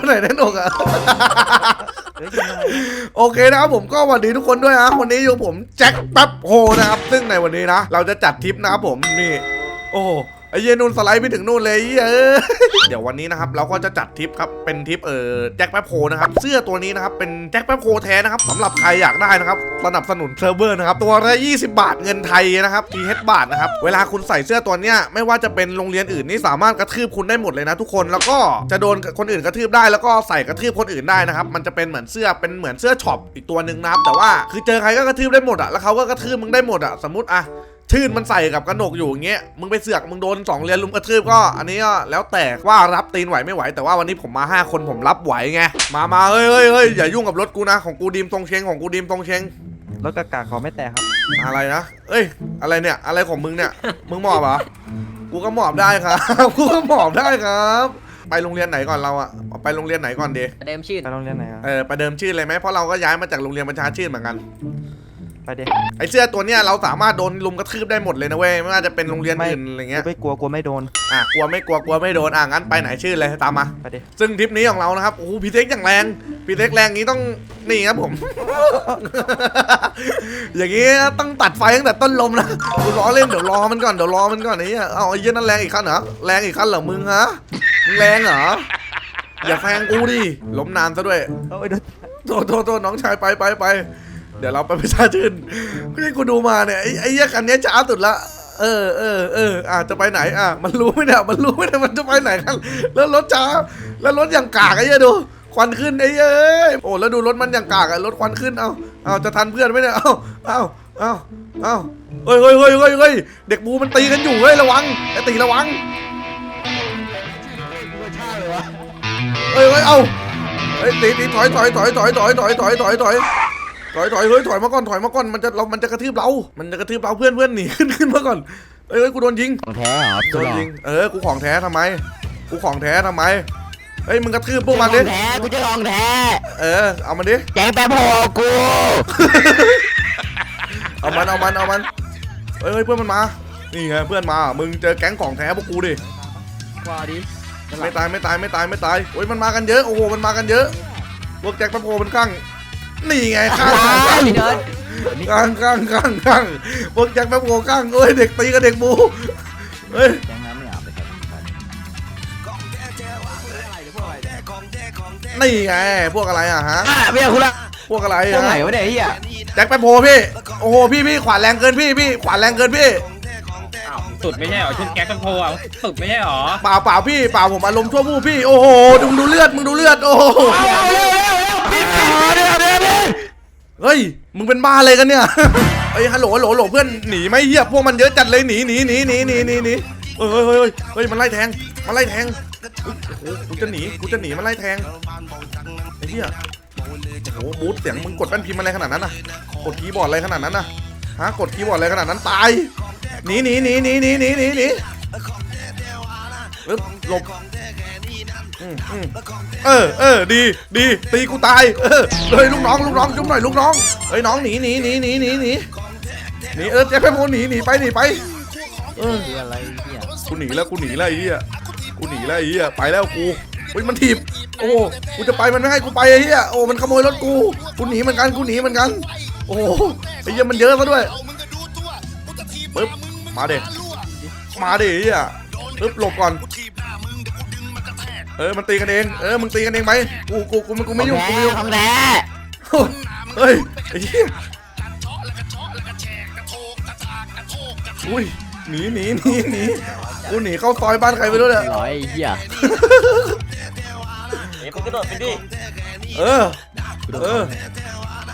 ตัวไหนได้หนกอะโอเคนะครับผมก็สวัสดีทุกคนด้วยนะวันนี้อยู่ผมแจ็คแป๊บโฮนะครับ ซึ่งในวันนี้นะ เราจะจัดทริปนะครับผมนี่ โอ้ ไอ้เหี้ยนุ่นสไลด์ไปถึงนู่นเลยไอ้เหี้ยเอ้ยเดี๋ยววันนี้นะครับเราก็จะจัดทริปครับเป็นทริปเออแจ็คแป๊บโฮนะครับเสื้อตัวนี้นะครับเป็นแจ็คแป๊บโฮแท้นะครับสำหรับใครอยากได้นะครับสนับสนุนเซิร์ฟเวอร์นะครับตัวละ20 บาทเงินไทยนะครับทีเฮดบาทนะครับเวลาคุณใส่เสื้อตัวเนี้ยไม่ว่าจะเป็นโรงเรียนอื่นนี่สามารถกระทืบคุณได้หมดเลยนะทุกคนแล้วก็จะโดนคนอื่นกระทืบได้แล้วก็ใส่กระทืบคนอื่นได้นะครับมันจะเป็นเหมือนเสื้อเป็นเหมือนเสื้อช็อปอีกตัวหนึ่งนะครับแต่ว่าคือเจอใครก็กระทืบได้หมดอะแล้วเขาก็กระทืบมึงได้หมดอะสมมติอะ ชื่นมันใส่กับกระหนกอยู่อย่างเงี้ยมึงไปเสือกมึงโดนสองเรียนลุมกระทืบก็ อันนี้ก็แล้วแต่ว่ารับตีนไหวไม่ไหว แต่ว่าวันนี้ผมมาห้าคนผมรับไหวไงมามาเฮ้ยเฮ้ยเฮ้ยอย่ายุ่งกับรถกูนะของกูดีมตรงเชงของกูดีมตรงเชงรถกากาขอไม่แตกครับ อะไรนะ เอ้ย อะไรเนี่ย อะไรของมึงเนี่ย มึงหมอบเหรอ กูก็หมอบได้ครับ กูก็หมอบได้ครับ ไปโรงเรียนไหนก่อนเราอะไปโรงเรียนไหนก่อนดีเดิมชื่นไปโรงเรียนไหนอะเออไปเดิมชื่อเลยไหมเพราะเราก็ย้ายมาจากโรงเรียนประชาชื่นเหมือนกัน ไปเด็ไอเสื้อตัวเนี้ยเราสามารถโดนลุมกระทืบได้หมดเลยนะเว้ยไม่ว่าจะเป็นโรงเรียนอื่นอะไรเงี้ยไม่กลัวกลัวไม่โดนอะกลัวไม่กลัวกลัวไม่โดนอะงั้นไปไหนชื่อเลยตามมาไปเด็ซึ่งทริปนี้ของเรานะครับโอ้โหพีเท็กอย่างแรงพีเท็กแรงนี้ต้องนี่ครับผม อย่างงี้ต้องตัดไฟตั้งแต่ต้นลมนะกูล้อเล่นเดี๋ยวรอมันก่อนเดี๋ยวรอมันก่อนไอ้เหี้ยเอาไอ้เหี้ยนั่นแรงอีกขั้นเหรอแรงอีกขั้นเหรอมึงฮะมึงแรงเหรออย่าแซงกูดิล้มนานซะด้วยเอ้ยโดนโทษโทษโทษน้องชายไปไปไป เดี๋ยวเราไปประชาชื่นที่กูดูมาเนี่ยไอ้ไอ้เหี้ยคันเนี้ยช้าสุดละเออเออเอออะจะไปไหนอะมันรู้ไหมเนี่ยมันรู้ไหมเนี่ยมันจะไปไหนกันแล้วรถช้าแล้วรถอย่างกากไอ้เหี้ยดูควันขึ้นไอ้เหี้ยเอ้ยโอ้แล้วดูรถมันอย่างกากอะรถควันขึ้นเอาเอาจะทันเพื่อนไหมเนี่ยเอาเอาเอาเอาเฮ้ยเฮ้ยเฮ้ยเฮ้ยเฮ้ยเด็กบูมันตีกันอยู่เฮ้ยระวังไอ้ตีระวังเฮ้ยเฮ้ยเอาเฮ้ยตีตีถอยถอยถอยถอยถอยถอยถอยถอย ถอยถอยถอยเฮ้ยถอยมาก่อนถอยมาก่อนมันจะเรา มันจะกระทืบเรา มันจะกระทืบเราเพื่อนเพื่อนหนีขึ้นขึ้นมาก่อนเอ้ยเฮ้ยกูโดนยิงของแท้เหรอโดนยิงเออกูของแท้ทำไม กูของแท้ทำไมเฮ้ยมึงกระทืบพวกมันขดิองแท้กูจะของแท้เออเอามันดิแจ้งแป๊บโหกูเอามันเอามันเอามันเฮ้ยเฮ้ยเพื่อนมันมา นี่ไงเพื่อนมา มึงเจอแก๊งของแท้พวกกูดิว่าดิไม่ตายไม่ตายไม่ตายไม่ตายโอ้ยมันมากันเยอะโอ้โหมันมากันเยอะพวกแจ็คแป๊บโพมันกั้ง นี่ไงข้างว้ายเดินข้างข้างข้างข้างพวกแจ็คแป๊บโพกั้งเอ้ยเด็กตีกับเด็กบูเฮ้ยแจ้งน้ำไม่เอาไปครับนี่ไงพวกอะไรอะฮะอะไม่เอาคุณละพวกอะไรตรงไหนฮะวะเนี่ยไอ้เฮียแจ็คแป๊บโพพี่โอ้โหพี่พี่ขวานแรงเกินพี่พี่ขวานแรงเกินพี่อ้าวสุดไม่ใช่เหรอชุดแก๊กกันโพอะสุดไม่ใช่เหรอเปล่าเปล่าพี่เปล่าผมอารมณ์ชั่ววูบพี่โอ้โหดูมึงดูเลือดมึงดูเลือดโอ้โห เเฮ้ย มึงเป็นบ้าอะไรกันเนี่ยเฮ้ยฮัลโหลฮัลโหลฮัลโหลเพื่อนหนีไหมเหี้ยพวกมันเยอะจัดเลยหนีหนีหนีหนีหนีหนีหนีเฮ้ยเฮ้ยเฮ้ยเฮ้ยมันไล่แทงมันไล่แทงเฮ้ยโอ้โหกูจะหนีกูจะหนีมันไล่แทงไอ้เหี้ยโอ้โหบูทเสียงมึงกดแป้นพิมพ์อะไรขนาดนั้นน่ะกดคีย์บอร์ดอะไรขนาดนั้นน่ะฮะกดคีย์บอร์ดอะไรขนาดนั้นตายหนีหนีหนีหนีหนีหนีหนีหนีหลบ เออเออดีดีตีกูตายเออเฮ้ยลูกน้องลูกน้องจุ๊บหน่อยลูกน้องเฮ้ยน้องหนีหนีหนีหนีหนีหนีหนีเออแจ็คแพมโมหนีหนีไปหนีไปเออคืออะไรเฮียกูหนีแล้วกูหนีแล้วไอ้เหี้ยกูหนีแล้วไอ้เหี้ยไปแล้วกูเฮ้ยมันถีบโอ้กูจะไปมันไม่ให้กูไปไอ้เหี้ยโอ้มันขโมยรถกูกูหนีเหมือนกันกูหนีเหมือนกัน โอ้ไอ้เหี้ยมันเยอะซะด้วยปึ๊บมาเด็กมาเด็ไอ้เหี้ยปึ๊บหลบก่อน เออมันตีกันเองเออมึงตีกันเองไหมกูกูกูกูไม่ยุ่งกูไม่ยุ่งของแท้เฮ้ยไอ้เหี้ยอุ้ยหนีหนีหนีหนีกูหนีเข้าซอยบ้านใครไม่รู้เนี่ยร้อยไอ้เฮียเอ้ยกระโดดไปดิเออเออ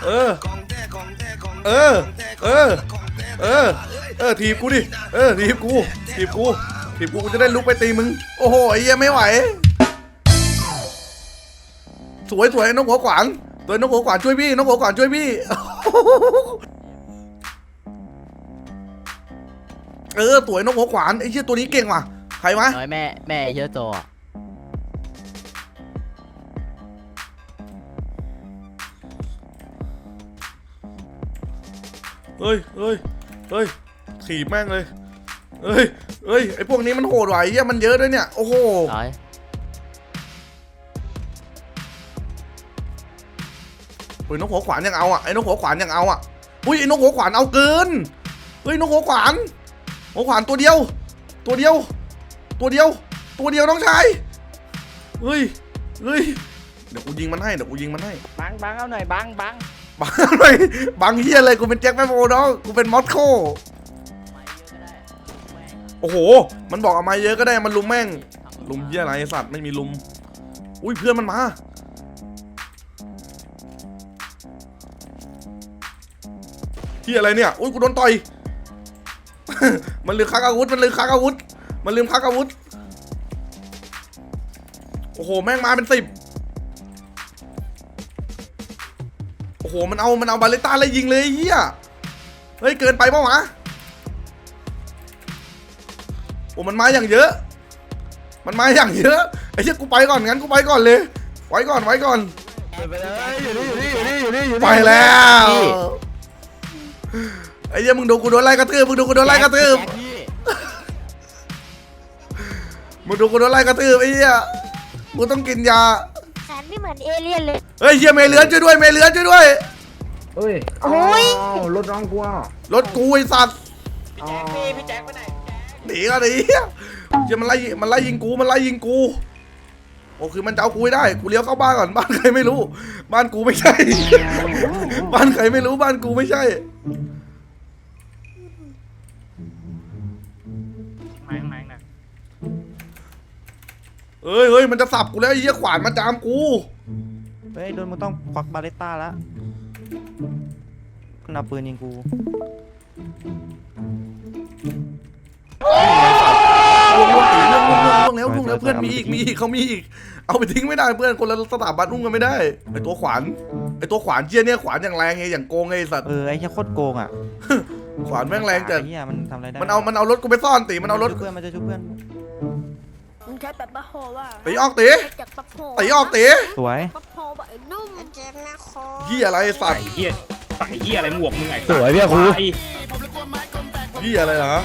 เออเออเออเออเออทีบกูดิเออทีบกูทีบกูทีบกูกูจะได้ลุกไปตีมึงโอ้โหไอ้เหี้ยไม่ไหว สวยสวยน้องหัวขวานสวยน้องหัวขวานช่วยพี่น้องหัวขวานช่วยพี่ เออสวยน้องหัวขวานไอ้เหี้ยตัวนี้เก่งว่ะใครวะน้อยแม่แม่เฮียโจอะเฮ้ยเฮ้ยเฮ้ยถีบแม่งเลยเฮ้ยเฮ้ยไอพวกนี้มันโหดไหวะไอ้เหี้ยมันเยอะด้วยเนี่ยโอ้โหร้อย เฮ้ยนกหัวขวานยังเอาอะไอ้นกหัวขวานยังเอาอะอุ้ยไอ้นกหัวขวานเอาเกินเฮ้ยนกหัวขวานหัวขวานตัวเดียว ตัวเดียว ตัวเดียว ตัวเดียวน้องชายเฮ้ยเฮ้ยเดี๋ยวกูยิงมันให้เดี๋ยวกูยิงมันให้บังบังเอาหน่อยบังบังบังอะไรบังเฮียอะไรกูเป็นแจ็คแมโมน้องกูเป็นมอสโคโอ้โห มันบอกเอามาเยอะก็ได้มันลุมแม่ง ลุมเฮียอะไรไอ้สัตว์ไม่มีลุม อุ้ยเพื่อนมันมา เฮียอะไรเนี่ยอุ้ยกูโดนต่อย มันลืมคักอาวุธ มันลืมคักอาวุธ มันลืมคักอาวุธ โอ้โห แม่งมาเป็นสิบโอ้โห มันเอา มันเอาบาเลต้าเลยยิงเลยไอ้เฮียเฮ้ย เกินไปเปล่าวะโอ้มันมาอย่างเยอะ มันมาอย่างเยอะ ไอ้เชี่ยกูไปก่อนงั้นกูไปก่อนเลย ไว้ก่อนไว้ก่อน ไปเลยอยู่นี่อยู่นี่อยู่นี่อยู่นี่อยู่ไปแล้ว ไอ้เหี้ยมึงดูกูโดนไล่กระทืบมึงดูกูโดนไล่กระทืบพี่มึงดูกูโดนไล่กระทืบไอ้เหี้ยกูต้องกินยาแขนไม่เหมือนเอเลี่ยนเลยเฮ้ยเหี้ยเมเลือนช่วยด้วยเมเลือนช่วยด้วยเอ้ยโอ้ยาวรถน้องกูอะรถกูไอ้สัตว์อ๋อหนีกันไอ้เหี้ยเหี้ยมันไล่มันไล่ยิงกูมันไล่ยิงกูโอ้คือมันจะเอากูให้ได้กูเลี้ยวเข้าบ้านก่อนบ้านใครไม่รู้ บ้านกูไม่ใช่ บ้านใครไม่รู้บ้านกูไม่ใช่ แม่งแม่งนะเอ้ยเฮ้ยมันจะสับกูแล้วไอ้เหี้ยขวานมาจามกู เฮ้ยโดนมึงต้องควักบาเลต้าแล้วมันเอาปืนยิงกูล่วงล่วงตี ล่วงล่วงล่วงล่วงแล้วล่วงแล้วเพื่อนมีอีกมีอีกเขามีอีก เอาไปทิ้งไม่ได้เพื่อนคนละสถาบันอุ้มกันไม่ได้ไอตัวขวานไอตัวขวานเจี๊ยเนี่ยขวานอย่างแรงไงอย่างโกงไงไอ้สัตว์เออไอ้เหี้ยโคตรโกงอะขวานแม่งแรงจัดไอ้เหี้ยมันทำอะไรได้มันเอามันเอารถกูไปซ่อนตีมันเอารถช่วยเพื่อนมันจะช่วยเพื่อนมึงใช้แบบปะโฮว่าตีออกตีจากปะโฮตีออกตีสวยปะโฮแบบไอ้นุ่มเจมนะคอยี่อะไรไอ้สัตไอ้ว์เหี้ยไอ้เหี้ยอะไรหมวกมึงไอ้สวยพี่ครูไอ้ยี่อะไรเหรอ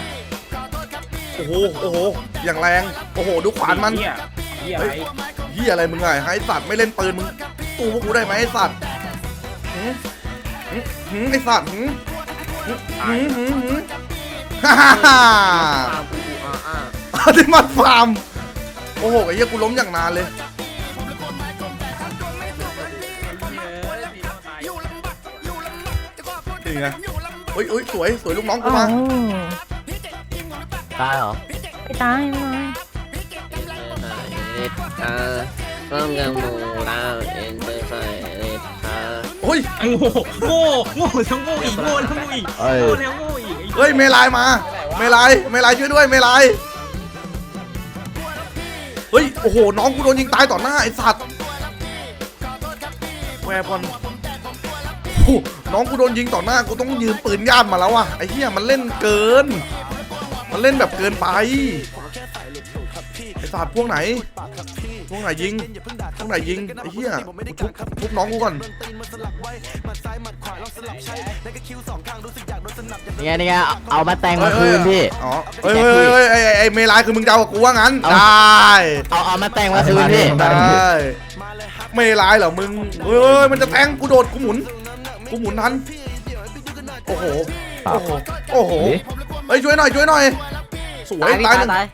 โอ้โหโอ้โหอย่างแรงโอ้โหดูขวานมันเหี้ยเหี้ยอะไรยี่อะไรมึงไงไอ้สัตว์ไม่เล่นปืนมึงตู้พวกกูได้ไหมไอ้สัตว์หืมหืมหืมไอ้สัตว์หืมหืมหืมหืมหืมฮ่าฮ่าฮ่าอาที่มันฟาร์มโอ้โหไอ้เหี้ยกูล้มอย่างนานเลยนี่ไงเฮ้ยเฮ้ยสวยสวยลูกน้องกูมา ตายเหรอไปตายมาเออต้องยังหมูดาวเอ็นเตอร์ไซเอทาเฮ้ยไอ้โง่โง่โง่ทั้งโง่อีกโง่ทั้งโง่อีกโง่แล้วโง่อีกไอ้เฮ้ยเมลายมา เมลายเมลายช่วยด้วยเมลายเฮ้ยโอ้โหน้องกูโดนยิงตายต่อหน้าไอ้สัตว์แวร์บอลโอ้โหน้องกูโดนยิงต่อหน้ากูต้องยืมปืนย่ามมาแล้วอะไอ้เหี้ยมันเล่นเกิน มันเล่นแบบเกินไปไอ้สัตว์พวกไหน พวกไหนยิง พวกไหนยิงไอ้เหี้ยกูทุบทุบน้องกูก่อนนี่ไงนี่ไงเอาเอามาแต่งมาคืนพี่อ๋อเฮ้ยเฮ้ยเฮ้ยไอ้ไอ้ไอ้เมลายคือมึงเดากับกูว่างั้นเอาได้เอาเอามาแต่งมาคืนพี่ได้เมลายเหรอมึงเฮ้ยมันจะแทงกูโดดกูหมุนกูหมุนทันโอ้โหโอ้โหโอ้โห เฮ้ยช่วยหน่อยช่วยหน่อยสวยตายพี่ตายหนึ่งตาย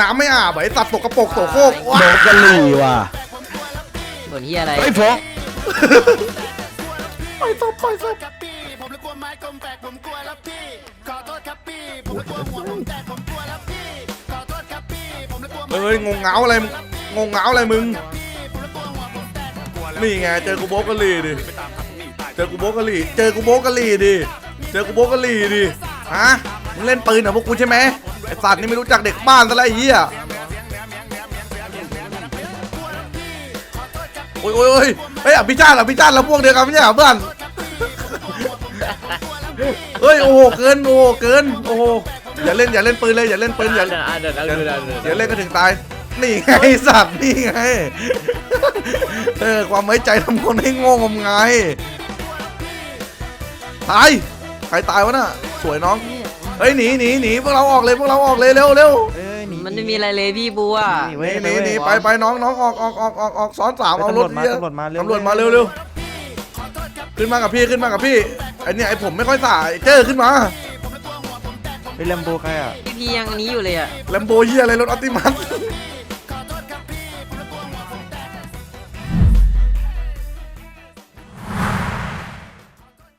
น้ำไม่อาบไอ้สัตว์ตกกระปรกโสโครกว้าโดนกะหรี่ว่ะส่วนที่อะไรเฮ้ยโฟกปล่อยศพปล่อยศพเฮ้ยงงเงาอะไรมึงงงเงาอะไรมึงนี่ไงเจอกูโบกกะลีดิเจอกูโบกกะลีเจอกูโบกกะลีดิเจอกูโบกกะลีดิ ฮะมึงเล่นปืนเหรอพวกกูใช่ไหมไอ้สัตว์นี่ไม่รู้จักเด็กบ้านซะแล้วไอ้เหี้ยโอ้ยโอ้ยโอ้ยเฮ้ยอภิชาติอภิชาติเราพวกเดียวกันไม่ใช่เหรอเพื่อนเฮ้ยโอ้โหเกินโอ้โหเกินโอ้โหอย่าเล่นอย่าเล่นปืนเลยอย่าเล่นปืนอย่าเดี๋ยวเดี๋ยวเดี๋ยวเดี๋ยวเดี๋ยวเดี๋ยวเล่นกันถึงตาย นี่ไงสัตว์ นี่ไง เออ ความไว้ใจทำคนให้โง่งมงาย ตาย ใครตายวะน่ะส วยน้องเฮ้ยหนีหนีหนีพวกเราออกเลยพวกเราออกเลยเร็วเร็วเอ้ยหนีมันไม่มีอะไรเลยพี่บัวหนีหเว้นียหนีหนีไปไปน้องน้องออกออกออกออกออกซ้อนสามเอารถตำรวจมาเหี้ยตำรวจมาเร็วตำรวจมาเร็วเร็วขึ้นมากับพี่ขึ้นมากับพี่ไอเนี่ยไอผมไม่ค่อยสายเจอขึ้นมาไอ้แลมโบใครอะพี่ยังอันนี้อยู่เลยอะแลมโบเฮียอะไรรถออติมัส